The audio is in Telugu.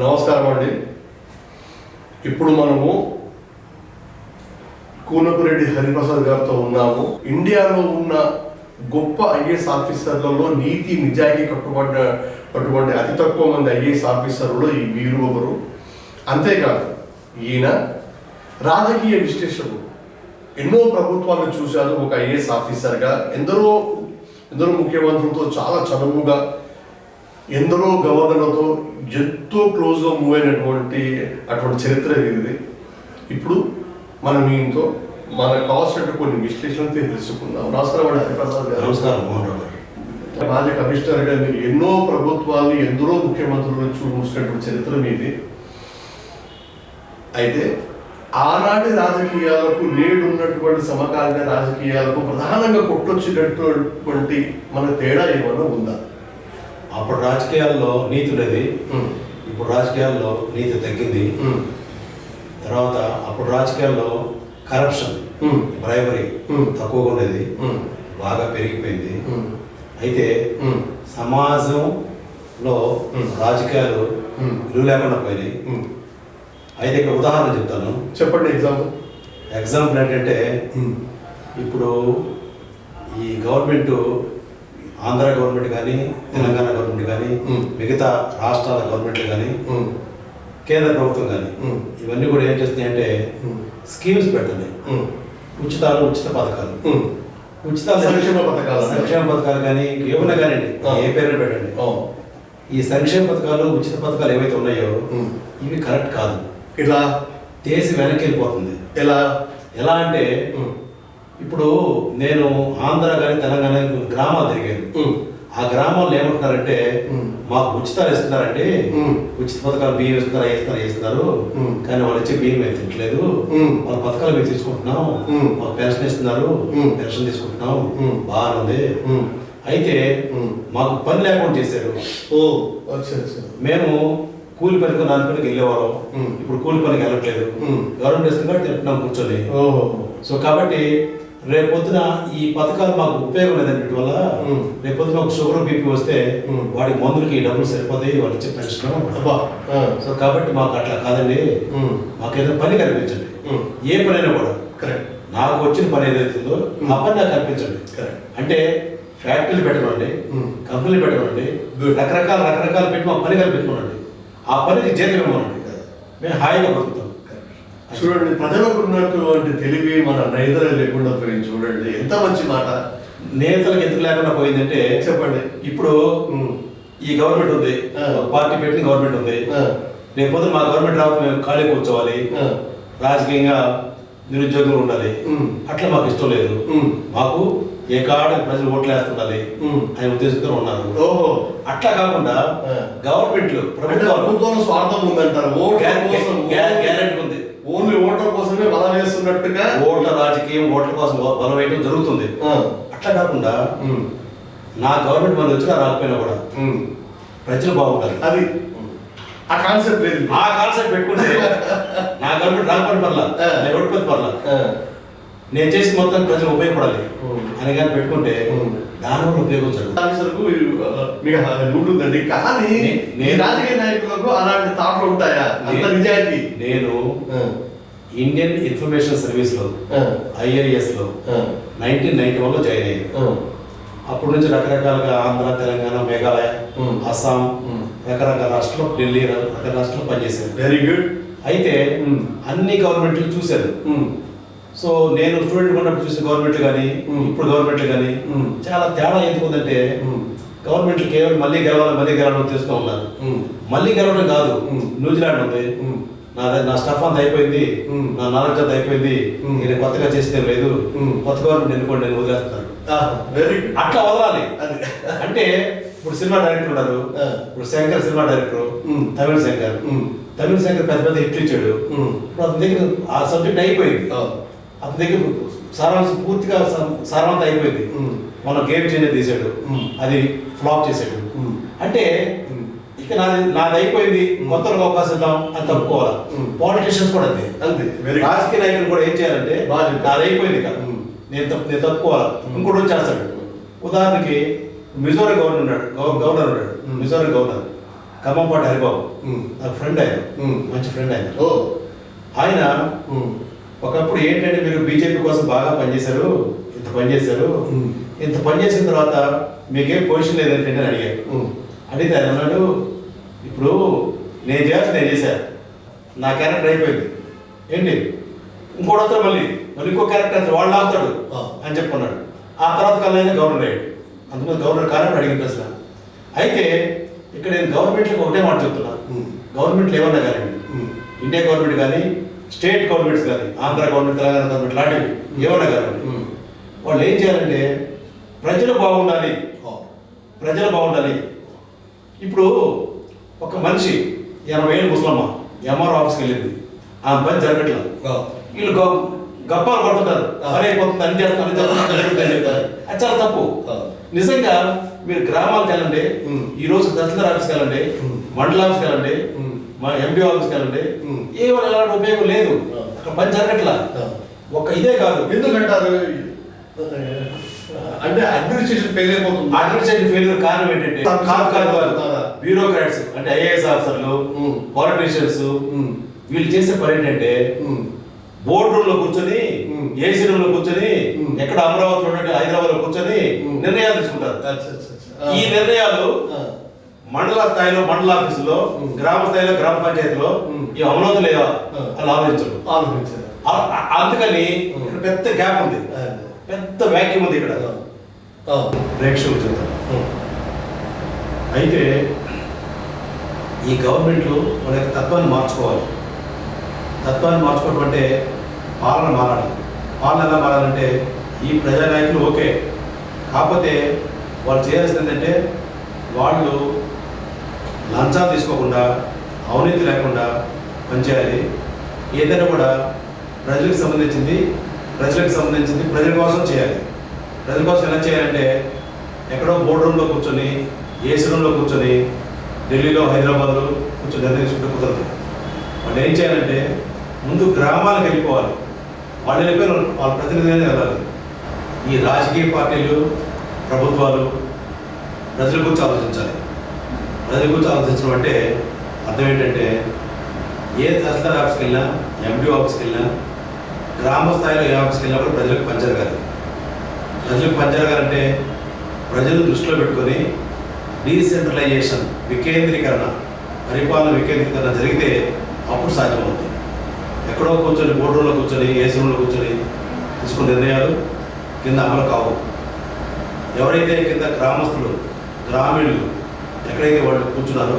నమస్కారం అండి ఇప్పుడు మనము కూనపురెడ్డి హరిప్రసాద్ గారితో ఉన్నాము. ఇండియాలో ఉన్న గొప్ప ఐఏఎస్ ఆఫీసర్లలో నీతి నిజాయితీ కట్టుబడ్డ అటువంటి అతి తక్కువ మంది ఐఏఎస్ ఆఫీసర్లో ఈ వీరు ఒకరు. అంతేకాదు ఈయన రాజకీయ విశ్లేషకుడు. ఎన్నో ప్రభుత్వాలను చూశారు ఒక ఐఏఎస్ ఆఫీసర్గా. ఎందరో ఎందరో ముఖ్యమంత్రులతో చాలా చదువుగా ఎందరో గవర్నర్లతో ఎంతో క్లోజ్గా మూవ్ అయినటువంటి అటువంటి చరిత్ర ఇది ఇప్పుడు మనం ఈయనతో మనకు కావాల్సిన కొన్ని విశ్లేషణలు తెలుసుకుందాం. నమస్కారం అండి హరిప్రసాద్ గారు. నమస్కారం మోహన్ రావు గారు. మాజీ కమిషనర్గా మీరు ఎన్నో ప్రభుత్వాలు ఎందరో ముఖ్యమంత్రులను చూసినటువంటి చరిత్ర మీది. అయితే ఆనాటి రాజకీయాలకు నేడు ఉన్నటువంటి సమకాలీన రాజకీయాలకు ప్రధానంగా కొట్టొచ్చినటువంటి మన తేడా ఏమైనా ఉందా? అప్పుడు రాజకీయాల్లో నీతి ఉండేది. ఇప్పుడు రాజకీయాల్లో నీతి తగ్గింది. తర్వాత అప్పుడు రాజకీయాల్లో కరప్షన్ బ్రైబరీ. తక్కువగా ఉండేది. బాగా పెరిగిపోయింది. అయితే సమాజంలో. రాజకీయాలు విలువ లేకుండా పోయినాయి. అయితే ఇక్కడ ఉదాహరణ చెప్తాను. చెప్పండి ఎగ్జాంపుల్ ఎగ్జాంపుల్ ఏంటంటే ఇప్పుడు ఈ గవర్నమెంట్ ఆంధ్ర గవర్నమెంట్ కానీ తెలంగాణ గవర్నమెంట్ కానీ. మిగతా రాష్ట్రాల గవర్నమెంట్ కానీ కేంద్ర ప్రభుత్వం కానీ. ఇవన్నీ కూడా ఏం చేస్తున్నాయంటే స్కీమ్స్ పెడుతున్నాయి. ఉచితాలు ఉచిత పథకాలు. ఉచితాలు సంక్షేమ పథకాలు. సంక్షేమ పథకాలు కానీ ఏమైనా కానివ్వండి. ఏ పేరు పెట్టండి. ఈ సంక్షేమ పథకాలు ఉచిత పథకాలు ఏవైతే ఉన్నాయో ఇవి కరెక్ట్ కాదు. ఇలా దేశం వెనక్కి వెళ్ళిపోతుంది. ఎలా? ఎలా అంటే ఇప్పుడు నేను ఆంధ్ర కానీ తెలంగాణ గ్రామాలు తిరిగాను ఆ గ్రామాల్లో ఏమంటున్నారంటే. మాకు ఉచితాలు ఇస్తున్నారండి. ఉచిత పథకాలు బియ్యం ఇస్తున్నారు ఇస్తున్నారు ఇస్తున్నారు మ్మ్. కానీ వాళ్ళు ఇచ్చే బియ్యం మేము తింటలేదు. వాళ్ళ పథకాలు మేము తీసుకుంటున్నాం. మాకు పెన్షన్ ఇస్తున్నారు. పెన్షన్ తీసుకుంటున్నాం మ్మ్. బాగానే ఉంది అయితే. మాకు పని లేకుండా చేశారు ఓ మేము కూలి పనికి నాలుగు పనికి వెళ్ళేవాళ్ళం. ఇప్పుడు కూలి పనికి వెళ్ళట్లేదు. గవర్నమెంట్ ఇస్తుంది కాబట్టి తింటున్నాం కూర్చొని ఓహో సో కాబట్టి రేపొద్దున ఈ పథకాలు మాకు ఉపయోగం లేదన్నట్టు వల్ల. రేపొద్దున ఒక షుగర్ బీపీ వస్తే. వాడి మందులకి ఈ డబ్బులు సరిపోతాయి వాళ్ళు ఇచ్చే పెన్షన్. సో కాబట్టి మాకు అట్లా కాదండి మ్మ్. మాకు ఏదైనా పని కల్పించండి మ్మ్. ఏ పనైనా కూడా కరెక్ట్ నాకు వచ్చిన పని ఏదైతుందో ఆ పని నాకు కల్పించండి కరెక్ట్ అంటే ఫ్యాక్టరీలు పెట్టమండి. కంపెనీలు పెట్టమండి. రకరకాల రకరకాలు పెట్టి మాకు పని కల్పించమండి ఆ పనికి జీతం ఇవ్వమండి మేము హాయిగా బతుకుతాం చూడండి ప్రజలకు ఉన్నటువంటి తెలివి మన నైదర లేకుండా పోయింది చూడండి ఎంత మంచి మాట నేతలకు ఎందుకు లేకుండా పోయిందంటే చెప్పండి ఇప్పుడు. ఈ గవర్నమెంట్ ఉంది పార్టీ పెట్టిన గవర్నమెంట్ ఉంది. రేపు పొద్దున మా గవర్నమెంట్ రాకపోతే మేము ఖాళీ కూర్చోవాలి. రాజకీయంగా నిరుద్యోగులు ఉండాలి. అట్లా మాకు ఇష్టం లేదు. మాకు ఏ కాడ ప్రజలు ఓట్లు వేస్తుండాలి. అనే ఉద్దేశంతో ఉన్నారు ఓహో అట్లా కాకుండా. గవర్నమెంట్లు ప్రభుత్వాలు ప్రభుత్వంలో స్వార్థం ఉందంటారు ఓట్ల గ్యారెంటీ కోసం గ్యారెంటీ ఉంది ఓన్లీ ఓట్ల కోసమే బలం వేస్తున్నట్టుగా ఓట్ల రాజకీయం ఓట్ల కోసం బలం వేయడం జరుగుతుంది. అట్లా కాకుండా. నా గవర్నమెంట్ మనం వచ్చినా రాకపోయినా కూడా. ప్రజలు బాగుంటారు అది ఆ కాన్సెప్ట్ లేదు ఆ కాన్సెప్ట్ పెట్టుకుంటే నా గవర్నమెంట్ రాకపోయిన పర్లా. నేను ఓడిపోతే పర్లా. నేను చేసి మొత్తం ప్రజలు ఉపయోగపడాలి. అని కానీ పెట్టుకుంటే. దానివల్ల ఉపయోగం జరుగుతుంది ఆఫీసర్కు ఆ, మీకు ఉంటుందండి కానీ నేను- రాజకీయ నాయకులకు అలాంటి థాట్లు ఉంటాయా అంత నిజాయితీ నేను. ఇండియన్ ఇన్ఫర్మేషన్ సర్వీస్లో. ఐఏఎస్లో. నైన్టీన్ నైన్టీ వన్లో జాయిన్ అయ్యాను ఆ. అప్పటి నుంచి రకరకాలుగా ఆంధ్ర తెలంగాణ మేఘాలయ. అస్సాం. రకరకాల రాష్ట్రాలు ఢిల్లీ రకరకాల రాష్ట్రాలు పనిచేశాను వెరీ గుడ్ అయితే. అన్ని గవర్నమెంట్లు చూశాను. సో నేను స్టూడెంట్ ఉన్నప్పుడు చూసిన గవర్నమెంట్లు కానీ. ఇప్పుడు గవర్నమెంట్లు కానీ. చాలా తేడా ఎందుకు ఉందంటే ఉమ్. గవర్నమెంట్లు కేవలం మళ్ళీ గెలవాలి మళ్ళీ గెలవాలని ఉద్దేశంతో ఉన్నారు. మళ్ళీ గెలవడం కాదు. న్యూజిలాండ్ ఉంది. నా స్టఫ్ అంతా అయిపోయింది. నా నాలెడ్జ్ అంతా అయిపోయింది. నేను కొత్తగా చేస్తే లేదు. కొత్త గవర్నమెంట్ ఎన్నుకోండి నేను వదిలేస్తున్నాను వెరీ గుడ్ అట్లా వదలాలి అది అంటే ఇప్పుడు సినిమా డైరెక్టర్ ఉన్నారు. ఇప్పుడు శంకర్ సినిమా డైరెక్టర్. తమిళ శంకర్. తమిళ శంకర్ పెద్ద పెద్ద హిట్లు ఇచ్చాడు. ఇప్పుడు అతని దగ్గర ఆ సబ్జెక్ట్ అయిపోయింది. అతని దగ్గర సారాంశం పూర్తిగా సారవంతం అయిపోయింది. మన గేమ్ చేంజర్ తీసాడు. అది ఫ్లాప్ చేసాడు. అంటే నాది నాది అయిపోయింది కొత్త వాళ్ళకి అవకాశం ఇద్దాం అని తప్పుకోవాలి. పాలిటిషియన్స్ కూడా అంతే అంతే రాజకీయ నాయకులు కూడా ఏం చేయాలంటే. నాది అయిపోయింది కదా. నేను తప్పు నేను తప్పుకోవాలి. ఇంకోటి వచ్చేస్తాడు ఉదాహరణకి మిజోరం గవర్నర్ ఉన్నాడు గవ- గవర్నర్ ఉన్నాడు. మిజోరం గవర్నర్ ఖమ్మంపాటి హరిబాబు. నాకు ఫ్రెండ్ ఆయన. మంచి ఫ్రెండ్ ఆయన ఓ ఆయన. ఒకప్పుడు ఏంటంటే మీరు బీజేపీ కోసం బాగా పనిచేశారు ఇంత పనిచేశారు. ఇంత పనిచేసిన తర్వాత మీకేం పొజిషన్ లేదంటే అని అడిగారు. అడిగితే ఆయన అన్నాడు ఇప్పుడు నేను చేయాల్సి నేను చేశాను నా క్యారెక్టర్ అయిపోయింది. ఏంటి? ఇంకోటి వస్తాడు మళ్ళీ. మళ్ళీ ఇంకో క్యారెక్టర్ వాళ్ళు ఆగుతాడు. అని చెప్పుకున్నాడు. ఆ తర్వాత కల్లా గవర్నర్ అయ్యాడు. అందుకని గవర్నర్ కారణం అడిగిన ప్రశ్న. అయితే ఇక్కడ నేను గవర్నమెంట్లకు ఒకటే మాట చెప్తున్నా. గవర్నమెంట్లు ఏమన్నా కానీ. ఇండియా గవర్నమెంట్ కానీ స్టేట్ గవర్నమెంట్స్ కానీ ఆంధ్ర గవర్నమెంట్ తెలంగాణ గవర్నమెంట్ లాంటివి ఏమన్నా కానీ. వాళ్ళు ఏం చేయాలంటే ప్రజలు బాగుండాలి. ప్రజలు బాగుండాలి. ఇప్పుడు ఒక మనిషి ఎనభై ఏళ్ళు ముసలమ్మ ఎంఆర్ ఆఫీస్కి వెళ్ళింది ఆ పని జరగట్లేదు. వీళ్ళు గ- గప్పాలు. పని అయిపోతుంది అని చేస్తాం అని చేస్తాం, అని జరుగుతుంది అని చెప్తారు. అది చాలా తప్పు. నిజంగా మీరు గ్రామాలకు వెళ్ళండి. ఈ రోజు తహసీల్దార్ ఆఫీస్కి వెళ్ళండి. మండల ఆఫీస్కి వెళ్ళండి. మా ఎంపీ ఆఫీస్కి వెళ్ళండి. ఏమైనా ఎలాంటి ఉపయోగం లేదు. అక్కడ పని జరగట్లా. ఒక ఇదే కాదు ఎందుకంటారు అంటే అడ్మినిస్ట్రేషన్ ఫెయిల్ అయిపోతుంది అడ్మినిస్ట్రేటివ్ ఫెయిల్యూర్ కారణం ఏంటంటే కాదు కాదు బ్యూరోక్రాట్స్ అంటే ఐఏఎస్ ఆఫీసర్లు. పాలిటీషియన్స్. వీళ్ళు చేసే పని ఏంటంటే. బోర్డు రూమ్లో కూర్చొని. ఏసీ రూమ్లో కూర్చొని. ఎక్కడ అమరావతిలో ఉన్నట్టు హైదరాబాద్లో కూర్చొని. నిర్ణయాలు తీసుకుంటారు. ఈ నిర్ణయాలు. మండల స్థాయిలో మండల ఆఫీసులో. గ్రామ స్థాయిలో గ్రామ పంచాయతీలో. ఈ అమరావతి లేదా. అని ఆలోచించరు అందుకని పెద్ద గ్యాప్ ఉంది. పెద్ద వ్యాక్యూమ్ ఉంది ఇక్కడ. ప్రేక్షకులు చెప్తారు. అయితే ఈ గవర్నమెంట్లు మన యొక్క తత్వాన్ని మార్చుకోవాలి. తత్వాన్ని మార్చుకోవడం అంటే పాలన మారాలి. పాలన ఎలా మారాలంటే ఈ ప్రజానాయకులు ఓకే. కాకపోతే వాళ్ళు చేయాల్సింది ఏంటంటే వాళ్ళు లంచాలు తీసుకోకుండా అవినీతి లేకుండా పనిచేయాలి. ఏదైనా కూడా ప్రజలకు సంబంధించింది ప్రజలకు సంబంధించింది ప్రజల కోసం చేయాలి. ప్రజల కోసం ఎలా చేయాలంటే ఎక్కడో బోర్డు రూమ్లో కూర్చొని ఏసీ రూమ్లో కూర్చొని ఢిల్లీలో హైదరాబాద్లో కొంచెం నిర్ణయం తీసుకుంటే కుదరదు. వాళ్ళు ఏం చేయాలంటే ముందు గ్రామాలకు వెళ్ళిపోవాలి. వాళ్ళు వెళ్ళిపోయి వాళ్ళ- ప్రతినిధులనే వెళ్ళాలి. ఈ రాజకీయ పార్టీలు ప్రభుత్వాలు ప్రజల గురించి ఆలోచించాలి. ప్రజల గురించి ఆలోచించడం అంటే అర్థం ఏంటంటే ఏ తహసీల్దార్ ఆఫీస్కి వెళ్ళినా ఎండి ఆఫీస్కి వెళ్ళినా గ్రామ స్థాయిలో ఏ ఆఫీస్కి వెళ్ళినా కూడా ప్రజలకు పని ప్రజలకు పని ప్రజలు దృష్టిలో పెట్టుకొని డీసెంట్రలైజేషన్ వికేంద్రీకరణ పరిపాలన వికేంద్రీకరణ జరిగితే అప్పుడు సాధ్యమవుతుంది. ఎక్కడో కూర్చొని బోర్డు రూమ్లో కూర్చొని ఏసీ రూమ్లో కూర్చొని తీసుకున్న నిర్ణయాలు కింద అమలు కావు. ఎవరైతే కింద గ్రామస్తులు గ్రామీణులు ఎక్కడైతే వాళ్ళు కూర్చున్నారో